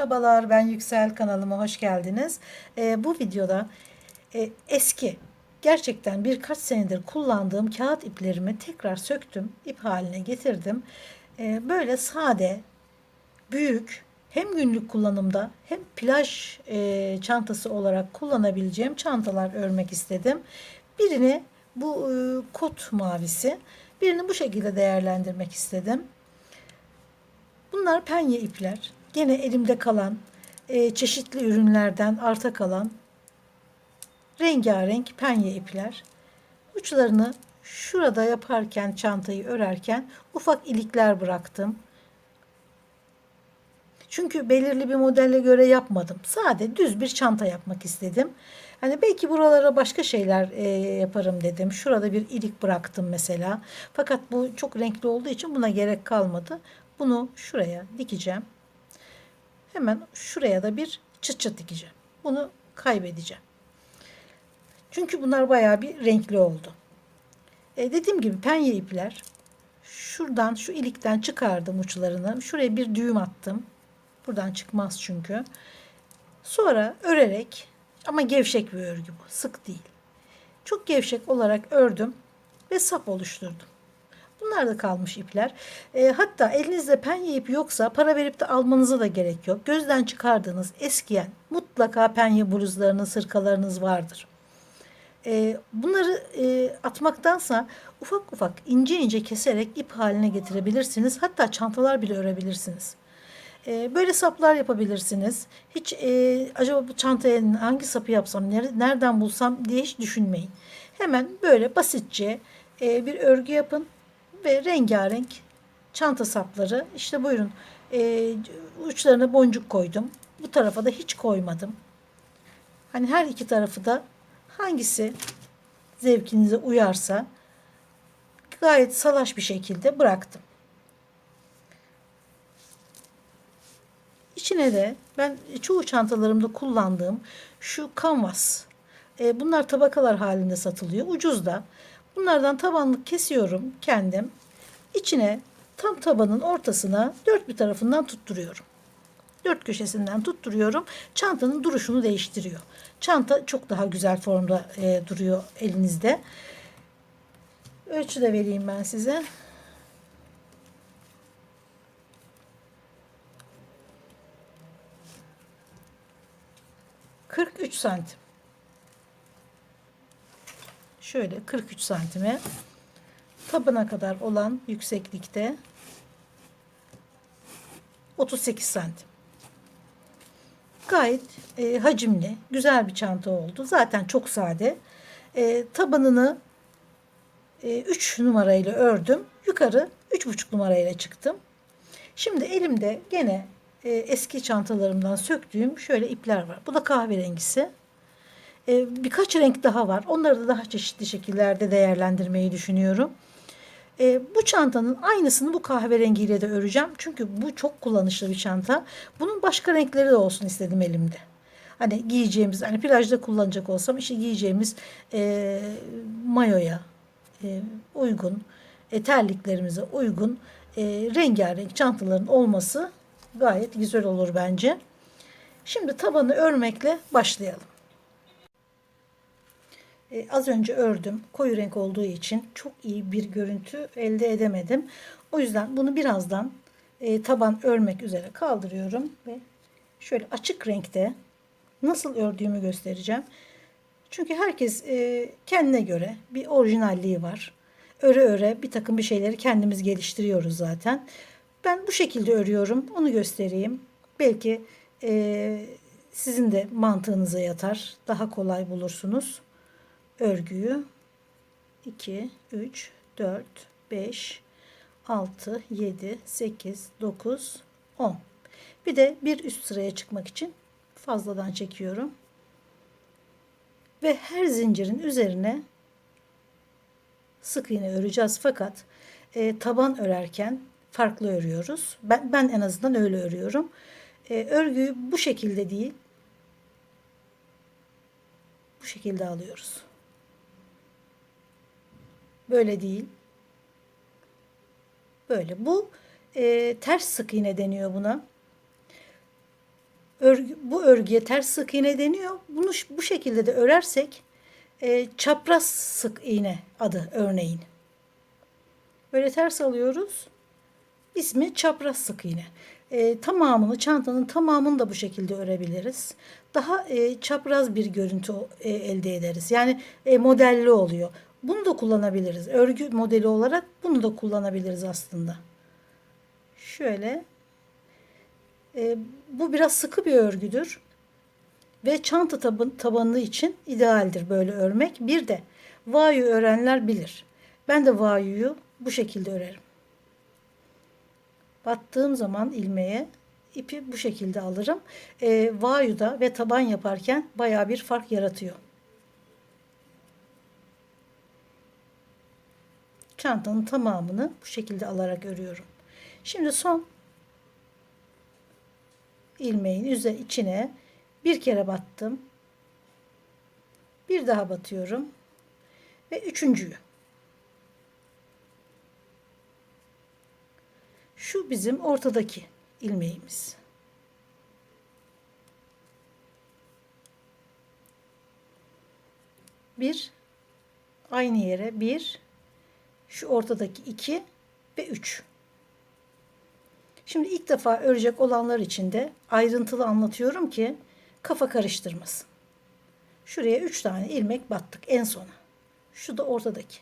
Merhabalar ben Yüksel kanalıma hoş geldiniz. Ee, bu videoda e, eski gerçekten birkaç senedir kullandığım kağıt iplerimi tekrar söktüm. ip haline getirdim. Ee, böyle sade, büyük hem günlük kullanımda hem plaj e, çantası olarak kullanabileceğim çantalar örmek istedim. Birini bu e, kot mavisi, birini bu şekilde değerlendirmek istedim. Bunlar penye ipler. Gene elimde kalan e, çeşitli ürünlerden arta kalan rengarenk penye ipler. Uçlarını şurada yaparken çantayı örerken ufak ilikler bıraktım. Çünkü belirli bir modelle göre yapmadım. Sade düz bir çanta yapmak istedim. Hani belki buralara başka şeyler e, yaparım dedim. Şurada bir ilik bıraktım mesela. Fakat bu çok renkli olduğu için buna gerek kalmadı. Bunu şuraya dikeceğim. Hemen şuraya da bir çıt çıt dikeceğim. Bunu kaybedeceğim. Çünkü bunlar bayağı bir renkli oldu. E, dediğim gibi penye ipler. Şuradan şu ilikten çıkardım uçlarını. Şuraya bir düğüm attım. Buradan çıkmaz çünkü. Sonra örerek ama gevşek bir örgü bu. Sık değil. Çok gevşek olarak ördüm ve sap oluşturdum. Bunlar da kalmış ipler. E, hatta elinizde penye ip yoksa para verip de almanıza da gerek yok. Gözden çıkardığınız eskiyen mutlaka penye bluzlarınız, sırkalarınız vardır. E, bunları e, atmaktansa ufak ufak ince ince keserek ip haline getirebilirsiniz. Hatta çantalar bile örebilirsiniz. E, böyle saplar yapabilirsiniz. Hiç e, acaba bu çantaya hangi sapı yapsam, nereden bulsam diye hiç düşünmeyin. Hemen böyle basitçe e, bir örgü yapın ve rengarenk çanta sapları. İşte buyurun e, uçlarına boncuk koydum. Bu tarafa da hiç koymadım. Hani her iki tarafı da hangisi zevkinize uyarsa gayet salaş bir şekilde bıraktım. İçine de ben çoğu çantalarımda kullandığım şu kanvas. E, bunlar tabakalar halinde satılıyor. Ucuz da. Bunlardan tabanlık kesiyorum kendim. İçine tam tabanın ortasına dört bir tarafından tutturuyorum. Dört köşesinden tutturuyorum. Çantanın duruşunu değiştiriyor. Çanta çok daha güzel formda e, duruyor elinizde. Ölçü de vereyim ben size. Kırk üç santim. Şöyle 43 santime tabana kadar olan yükseklikte 38 santim. Gayet e, hacimli, güzel bir çanta oldu. Zaten çok sade. E, tabanını e, 3 numarayla ördüm. Yukarı 3,5 numarayla çıktım. Şimdi elimde gene e, eski çantalarımdan söktüğüm şöyle ipler var. Bu da kahverengisi. E, birkaç renk daha var. Onları da daha çeşitli şekillerde değerlendirmeyi düşünüyorum. E, bu çantanın aynısını bu kahverengiyle de öreceğim. Çünkü bu çok kullanışlı bir çanta. Bunun başka renkleri de olsun istedim elimde. Hani giyeceğimiz, hani plajda kullanacak olsam işte giyeceğimiz e, mayoya e, uygun, e, terliklerimize uygun e, rengarenk çantaların olması gayet güzel olur bence. Şimdi tabanı örmekle başlayalım. Ee, az önce ördüm. Koyu renk olduğu için çok iyi bir görüntü elde edemedim. O yüzden bunu birazdan e, taban örmek üzere kaldırıyorum ve şöyle açık renkte nasıl ördüğümü göstereceğim. Çünkü herkes e, kendine göre bir orijinalliği var. Öre öre bir takım bir şeyleri kendimiz geliştiriyoruz zaten. Ben bu şekilde örüyorum. Onu göstereyim. Belki e, sizin de mantığınıza yatar. Daha kolay bulursunuz örgüyü 2, 3, 4, 5, 6, 7, 8, 9, 10. Bir de bir üst sıraya çıkmak için fazladan çekiyorum. Ve her zincirin üzerine sık iğne öreceğiz fakat e, taban örerken farklı örüyoruz. Ben, ben en azından öyle örüyorum. E, örgüyü bu şekilde değil bu şekilde alıyoruz. Böyle değil. Böyle. Bu e, ters sık iğne deniyor buna. örgü, bu örgüye ters sık iğne deniyor. Bunu bu şekilde de örersek e, çapraz sık iğne adı örneğin. Böyle ters alıyoruz. İsmi çapraz sık iğne. E, tamamını, çantanın tamamını da bu şekilde örebiliriz. Daha e, çapraz bir görüntü e, elde ederiz. Yani e, modelli oluyor. Bunu da kullanabiliriz. Örgü modeli olarak bunu da kullanabiliriz aslında. Şöyle. E, bu biraz sıkı bir örgüdür. Ve çanta taban, tabanı için idealdir böyle örmek. Bir de vayu örenler bilir. Ben de vayuyu bu şekilde örerim. Battığım zaman ilmeğe ipi bu şekilde alırım. E, vayuda ve taban yaparken baya bir fark yaratıyor. Çantanın tamamını bu şekilde alarak örüyorum. Şimdi son ilmeğin üze içine bir kere battım. Bir daha batıyorum. Ve üçüncüyü. Şu bizim ortadaki ilmeğimiz. Bir aynı yere bir şu ortadaki iki ve üç. Şimdi ilk defa örecek olanlar için de ayrıntılı anlatıyorum ki kafa karıştırmasın. Şuraya üç tane ilmek battık en sona. Şu da ortadaki.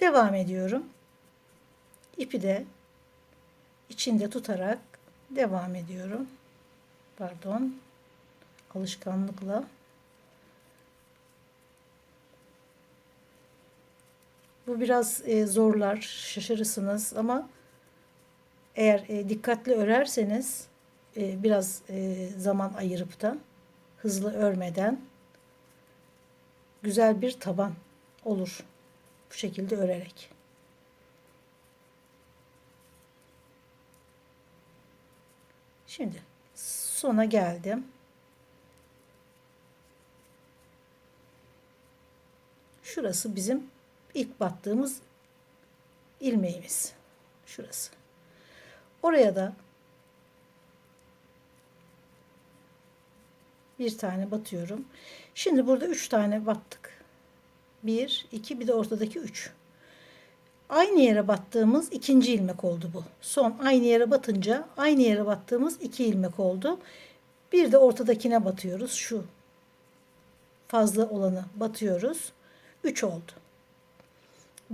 Devam ediyorum. İpi de içinde tutarak devam ediyorum. Pardon. Alışkanlıkla. Bu biraz e, zorlar, şaşırırsınız ama eğer e, dikkatli örerseniz e, biraz e, zaman ayırıp da hızlı örmeden güzel bir taban olur. Bu şekilde örerek. Şimdi sona geldim. Şurası bizim ilk battığımız ilmeğimiz. Şurası. Oraya da bir tane batıyorum. Şimdi burada üç tane battık. Bir, iki, bir de ortadaki üç. Aynı yere battığımız ikinci ilmek oldu bu. Son aynı yere batınca aynı yere battığımız iki ilmek oldu. Bir de ortadakine batıyoruz. Şu fazla olanı batıyoruz. Üç oldu.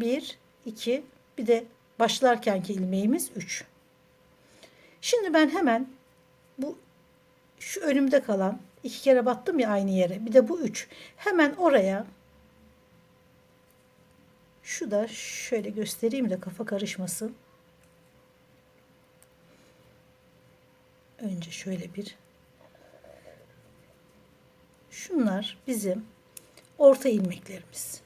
Bir, iki, bir de başlarkenki ilmeğimiz üç. Şimdi ben hemen bu şu önümde kalan iki kere battım ya aynı yere. Bir de bu üç. Hemen oraya şu da şöyle göstereyim de kafa karışmasın. Önce şöyle bir Şunlar bizim orta ilmeklerimiz.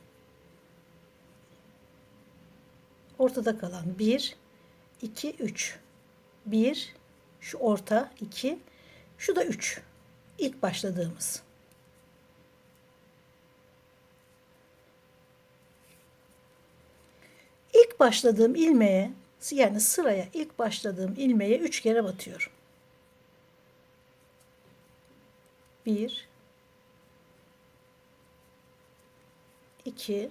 Ortada kalan 1 2 3 1 şu orta 2 şu da 3 ilk başladığımız. İlk başladığım ilmeğe yani sıraya ilk başladığım ilmeğe 3 kere batıyorum. 1 2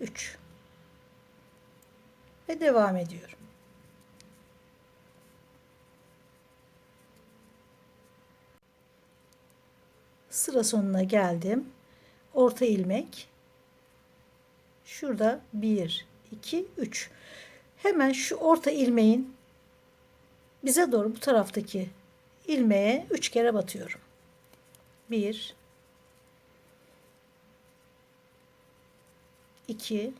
3 ve devam ediyorum. Sıra sonuna geldim. Orta ilmek. Şurada 1 2 3. Hemen şu orta ilmeğin bize doğru bu taraftaki ilmeğe 3 kere batıyorum. 1 2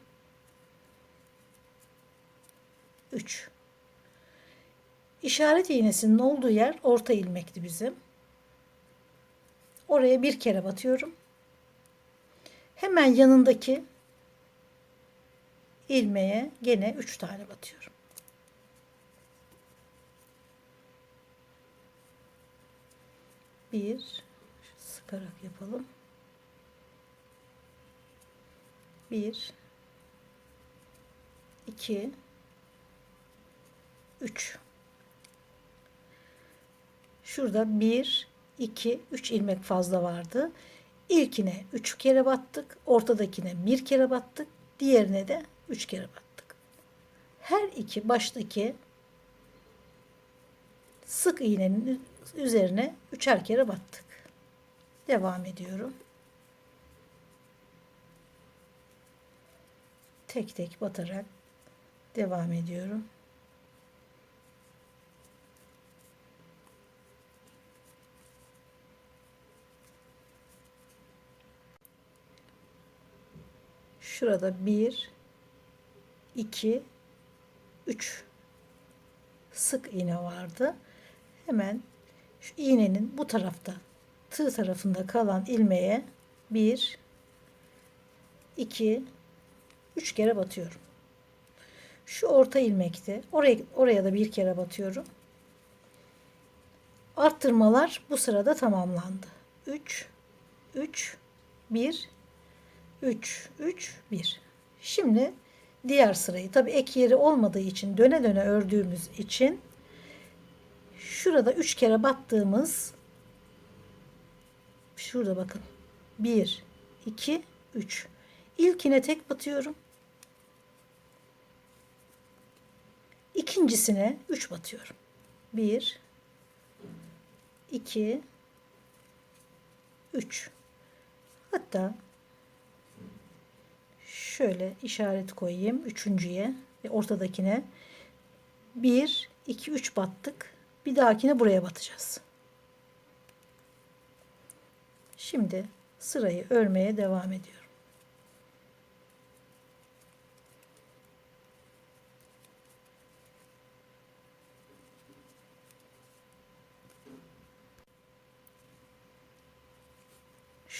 3 İşaret iğnesinin olduğu yer orta ilmekti bizim. Oraya bir kere batıyorum. Hemen yanındaki ilmeğe gene 3 tane batıyorum. Bir sıkarak yapalım. Bir, iki, üç. Şurada 1, 2, 3 ilmek fazla vardı. İlkine 3 kere battık. Ortadakine 1 kere battık. Diğerine de 3 kere battık. Her iki baştaki sık iğnenin üzerine üçer kere battık. Devam ediyorum. Tek tek batarak devam ediyorum. Şurada 1 2 3 sık iğne vardı. Hemen şu iğnenin bu tarafta tığ tarafında kalan ilmeğe 1 2 3 kere batıyorum. Şu orta ilmekte oraya oraya da bir kere batıyorum. Arttırmalar bu sırada tamamlandı. 3 3 1 3 3 1. Şimdi diğer sırayı tabi ek yeri olmadığı için döne döne ördüğümüz için şurada 3 kere battığımız şurada bakın 1 2 3 ilkine tek batıyorum ikincisine 3 batıyorum. 1 2 3 hatta şöyle işaret koyayım üçüncüye ve ortadakine. 1 2 3 battık. Bir dahakine buraya batacağız. Şimdi sırayı örmeye devam ediyorum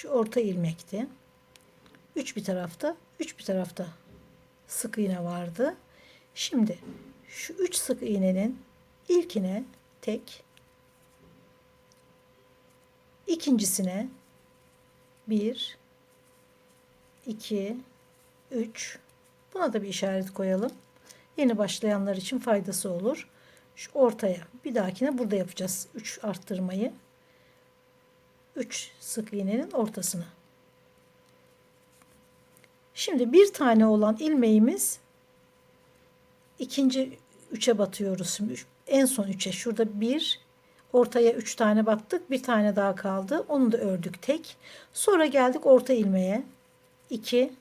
şu orta ilmekti. Üç bir tarafta, üç bir tarafta sık iğne vardı. Şimdi şu üç sık iğnenin ilkine tek, ikincisine bir, iki, üç. Buna da bir işaret koyalım. Yeni başlayanlar için faydası olur. Şu ortaya bir dahakine burada yapacağız. 3 arttırmayı. 3 sık iğnenin ortasına. Şimdi bir tane olan ilmeğimiz ikinci üçe batıyoruz. Şimdi en son üçe şurada bir ortaya üç tane battık. Bir tane daha kaldı. Onu da ördük tek. Sonra geldik orta ilmeğe. 2.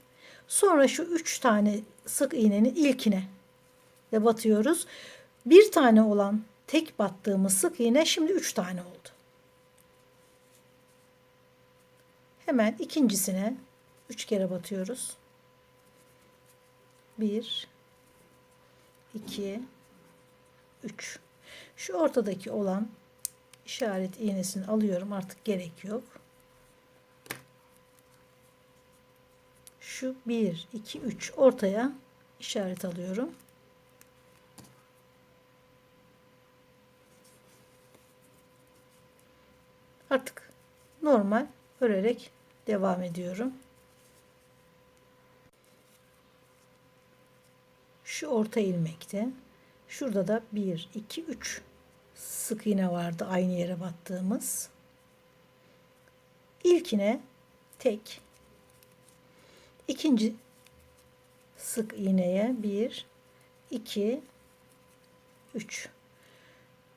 Sonra şu üç tane sık iğnenin ilkine de batıyoruz. Bir tane olan tek battığımız sık iğne şimdi üç tane oldu. Hemen ikincisine üç kere batıyoruz. 1 2 3 Şu ortadaki olan işaret iğnesini alıyorum. Artık gerek yok. Şu 1 2 3 ortaya işaret alıyorum. Artık normal örerek devam ediyorum. Şu orta ilmekte. Şurada da 1, 2, 3 sık iğne vardı aynı yere battığımız. İlkine tek. ikinci sık iğneye 1, 2, 3.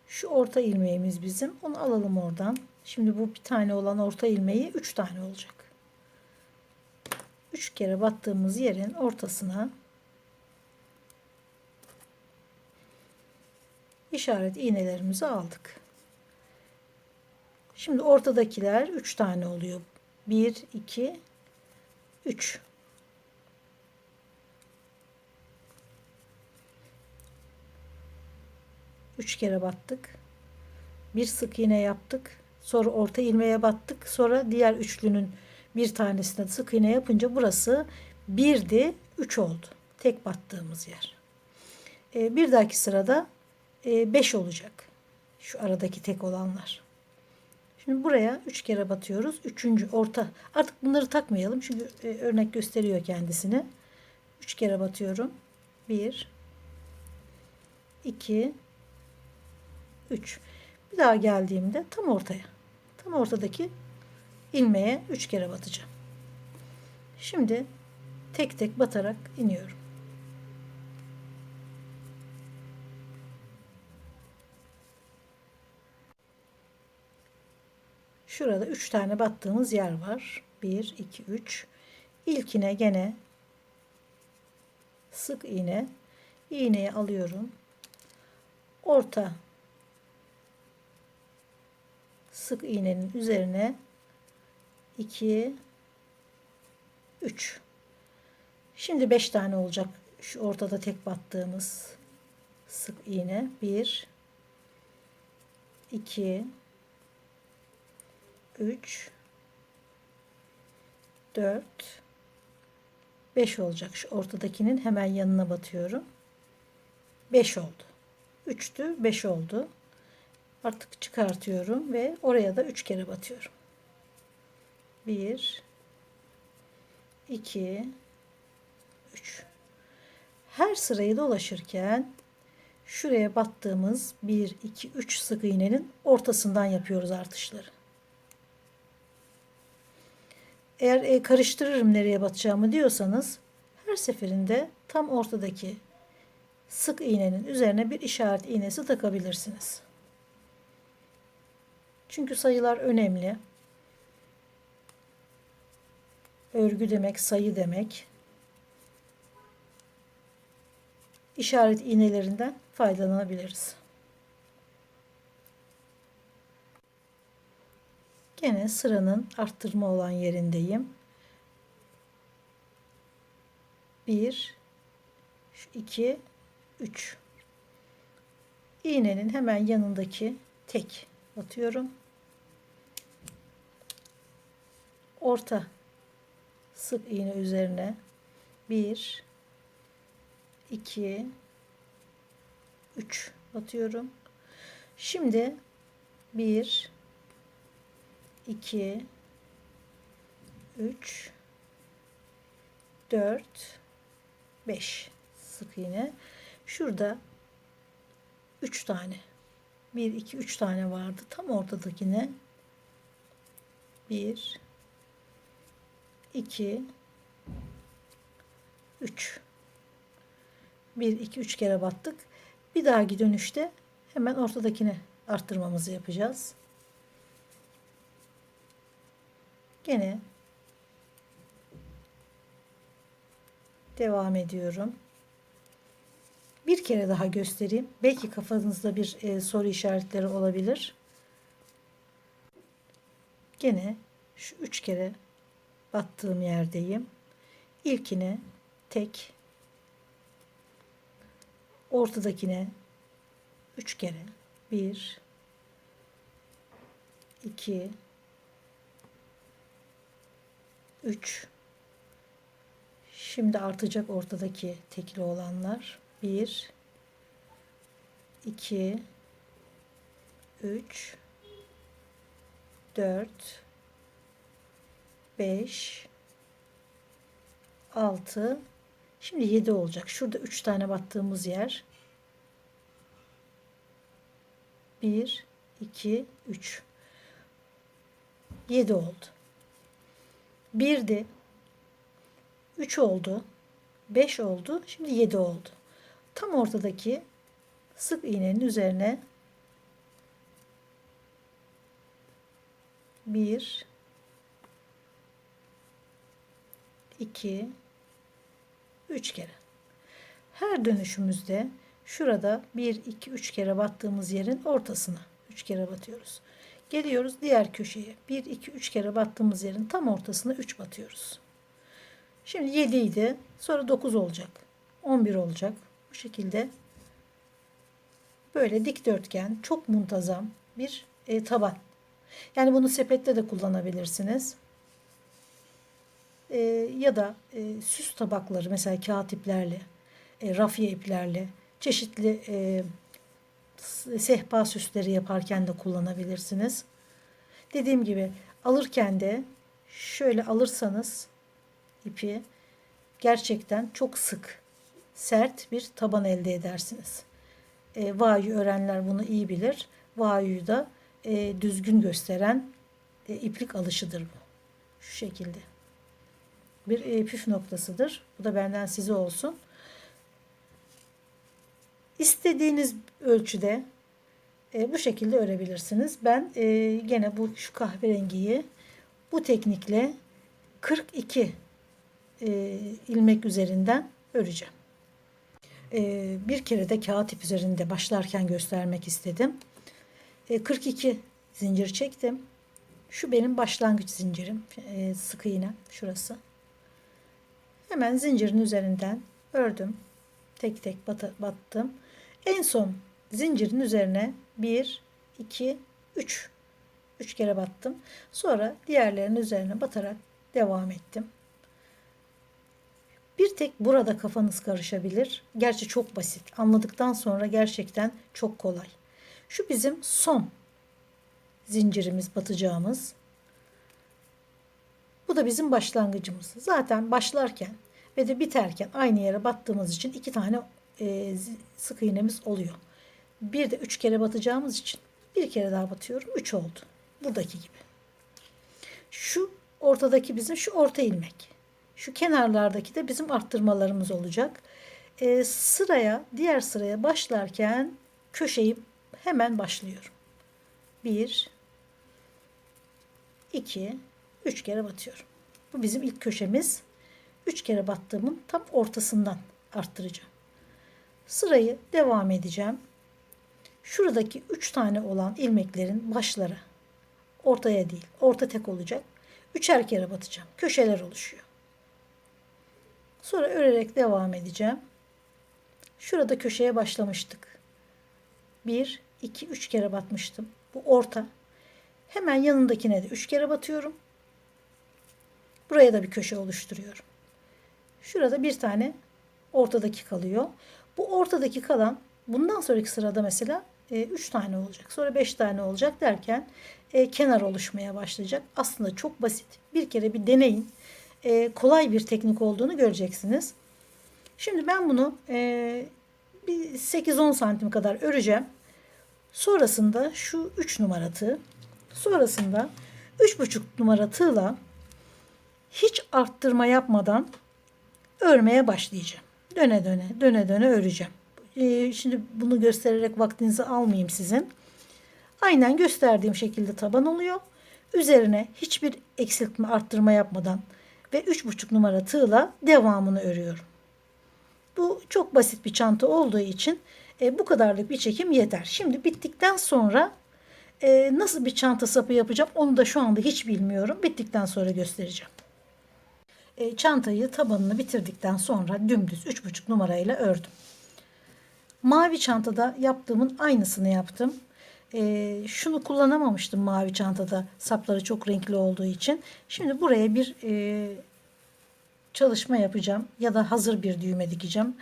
Şu orta ilmeğimiz bizim. Onu alalım oradan. Şimdi bu bir tane olan orta ilmeği 3 tane olacak. 3 kere battığımız yerin ortasına işaret iğnelerimizi aldık. Şimdi ortadakiler 3 tane oluyor. 1 2 3 3 kere battık. Bir sık iğne yaptık. Sonra orta ilmeğe battık. Sonra diğer üçlünün bir tanesine sık iğne yapınca burası 1'di 3 oldu. Tek battığımız yer. Ee, bir dahaki sırada 5 e, olacak. Şu aradaki tek olanlar. Şimdi buraya 3 kere batıyoruz. Üçüncü orta. Artık bunları takmayalım. Çünkü e, örnek gösteriyor kendisini. 3 kere batıyorum. 1 2 3 Bir daha geldiğimde tam ortaya. Tam ortadaki ilmeğe 3 kere batacağım. Şimdi tek tek batarak iniyorum. Şurada 3 tane battığımız yer var. 1 2 3. İlkine gene sık iğne iğneyi alıyorum. Orta sık iğnenin üzerine 2 3 Şimdi 5 tane olacak. Şu ortada tek battığımız sık iğne. 1 2 3 4 5 olacak. Şu ortadakinin hemen yanına batıyorum. 5 oldu. 3'tü 5 oldu. Artık çıkartıyorum ve oraya da 3 kere batıyorum 1 2 3 her sırayı dolaşırken şuraya battığımız 1 2 3 sık iğnenin ortasından yapıyoruz artışları eğer e, karıştırırım nereye batacağımı diyorsanız her seferinde tam ortadaki sık iğnenin üzerine bir işaret iğnesi takabilirsiniz. Çünkü sayılar önemli. Örgü demek, sayı demek. İşaret iğnelerinden faydalanabiliriz. Gene sıranın arttırma olan yerindeyim. 1 2 3 iğnenin hemen yanındaki tek batıyorum. Orta sık iğne üzerine 1 2 3 batıyorum. Şimdi 1 2 3 4 5 sık iğne. Şurada 3 tane 1 2 3 tane vardı. Tam ortadakine 1 2 3 1 2 3 kere battık. Bir dahaki dönüşte hemen ortadakine arttırmamızı yapacağız. Gene devam ediyorum. Bir kere daha göstereyim. Belki kafanızda bir e, soru işaretleri olabilir. Gene şu üç kere battığım yerdeyim. İlkine tek, ortadakine üç kere bir, iki, 3 Şimdi artacak ortadaki tekli olanlar. 1 2 3 4 5 6 Şimdi 7 olacak. Şurada 3 tane battığımız yer. 1 2 3 7 oldu. 1'di. 3 oldu. 5 oldu. Şimdi 7 oldu. Tam ortadaki sık iğnenin üzerine 1 2 3 kere. Her dönüşümüzde şurada 1 2 3 kere battığımız yerin ortasına 3 kere batıyoruz. Geliyoruz diğer köşeye. 1, 2, 3 kere battığımız yerin tam ortasına 3 batıyoruz. Şimdi 7 idi. Sonra 9 olacak. 11 olacak. Bu şekilde böyle dikdörtgen çok muntazam bir e, taban. Yani bunu sepette de kullanabilirsiniz. E, ya da e, süs tabakları mesela kağıt iplerle, e, rafya iplerle, çeşitli e, sehpa süsleri yaparken de kullanabilirsiniz. Dediğim gibi alırken de şöyle alırsanız ipi gerçekten çok sık, sert bir taban elde edersiniz. E, vayu öğrenler bunu iyi bilir. vayuyu da e, düzgün gösteren e, iplik alışıdır bu. Şu şekilde. Bir e, püf noktasıdır. Bu da benden size olsun. İstediğiniz ölçüde e, bu şekilde örebilirsiniz. Ben e, gene bu şu kahverengiyi bu teknikle 42 e, ilmek üzerinden öreceğim. E, bir kere de kağıt ip üzerinde başlarken göstermek istedim. E, 42 zincir çektim. Şu benim başlangıç zincirim. E, sık iğne şurası. Hemen zincirin üzerinden ördüm. Tek tek batı, battım. En son zincirin üzerine 1, 2, 3. 3 kere battım. Sonra diğerlerinin üzerine batarak devam ettim. Bir tek burada kafanız karışabilir. Gerçi çok basit. Anladıktan sonra gerçekten çok kolay. Şu bizim son zincirimiz batacağımız. Bu da bizim başlangıcımız. Zaten başlarken ve de biterken aynı yere battığımız için iki tane e, sık iğnemiz oluyor. Bir de üç kere batacağımız için bir kere daha batıyorum. Üç oldu. Buradaki gibi. Şu ortadaki bizim şu orta ilmek. Şu kenarlardaki de bizim arttırmalarımız olacak. E, sıraya, diğer sıraya başlarken köşeyi hemen başlıyorum. Bir, iki, üç kere batıyorum. Bu bizim ilk köşemiz. Üç kere battığımın tam ortasından arttıracağım. Sırayı devam edeceğim. Şuradaki üç tane olan ilmeklerin başları ortaya değil, orta tek olacak. Üçer kere batacağım. Köşeler oluşuyor. Sonra örerek devam edeceğim. Şurada köşeye başlamıştık. Bir, iki, üç kere batmıştım. Bu orta. Hemen yanındakine de üç kere batıyorum. Buraya da bir köşe oluşturuyorum. Şurada bir tane ortadaki kalıyor. Bu ortadaki kalan bundan sonraki sırada mesela 3 tane olacak. Sonra 5 tane olacak derken e, kenar oluşmaya başlayacak. Aslında çok basit. Bir kere bir deneyin. E, kolay bir teknik olduğunu göreceksiniz. Şimdi ben bunu e, bir 8-10 santim kadar öreceğim. Sonrasında şu 3 numara tığ. Sonrasında 3,5 numara tığla hiç arttırma yapmadan örmeye başlayacağım. Döne döne, döne döne öreceğim. Ee, şimdi bunu göstererek vaktinizi almayayım sizin. Aynen gösterdiğim şekilde taban oluyor. Üzerine hiçbir eksiltme, arttırma yapmadan ve 3,5 numara tığla devamını örüyorum. Bu çok basit bir çanta olduğu için e, bu kadarlık bir çekim yeter. Şimdi bittikten sonra e, nasıl bir çanta sapı yapacağım onu da şu anda hiç bilmiyorum. Bittikten sonra göstereceğim. E, çantayı tabanını bitirdikten sonra dümdüz 3,5 numarayla ördüm. Mavi çantada yaptığımın aynısını yaptım. E, şunu kullanamamıştım mavi çantada sapları çok renkli olduğu için. Şimdi buraya bir e, çalışma yapacağım ya da hazır bir düğme dikeceğim.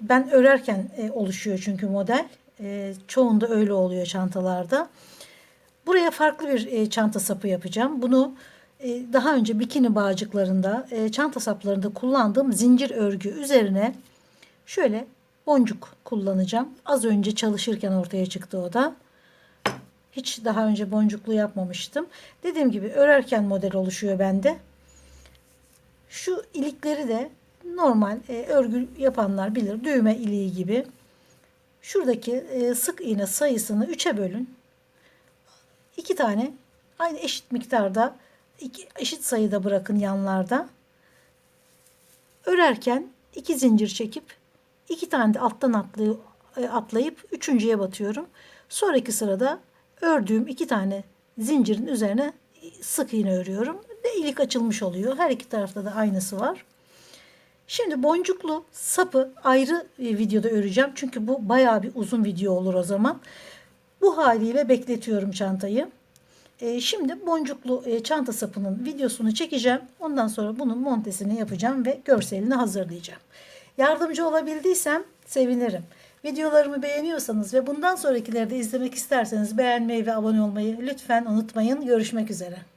Ben örerken e, oluşuyor çünkü model. E, çoğunda öyle oluyor çantalarda. Buraya farklı bir e, çanta sapı yapacağım. Bunu daha önce bikini bağcıklarında, e, çanta saplarında kullandığım zincir örgü üzerine şöyle boncuk kullanacağım. Az önce çalışırken ortaya çıktı o da. Hiç daha önce boncuklu yapmamıştım. Dediğim gibi örerken model oluşuyor bende. Şu ilikleri de normal e, örgü yapanlar bilir. Düğme iliği gibi. Şuradaki e, sık iğne sayısını 3'e bölün. 2 tane aynı eşit miktarda iki, eşit sayıda bırakın yanlarda. Örerken iki zincir çekip iki tane de alttan atlayıp, atlayıp üçüncüye batıyorum. Sonraki sırada ördüğüm iki tane zincirin üzerine sık iğne örüyorum. Ve ilik açılmış oluyor. Her iki tarafta da aynısı var. Şimdi boncuklu sapı ayrı videoda öreceğim. Çünkü bu bayağı bir uzun video olur o zaman. Bu haliyle bekletiyorum çantayı. E, şimdi boncuklu e, çanta sapının videosunu çekeceğim. Ondan sonra bunun montesini yapacağım ve görselini hazırlayacağım. Yardımcı olabildiysem sevinirim. Videolarımı beğeniyorsanız ve bundan sonrakileri de izlemek isterseniz beğenmeyi ve abone olmayı lütfen unutmayın. Görüşmek üzere.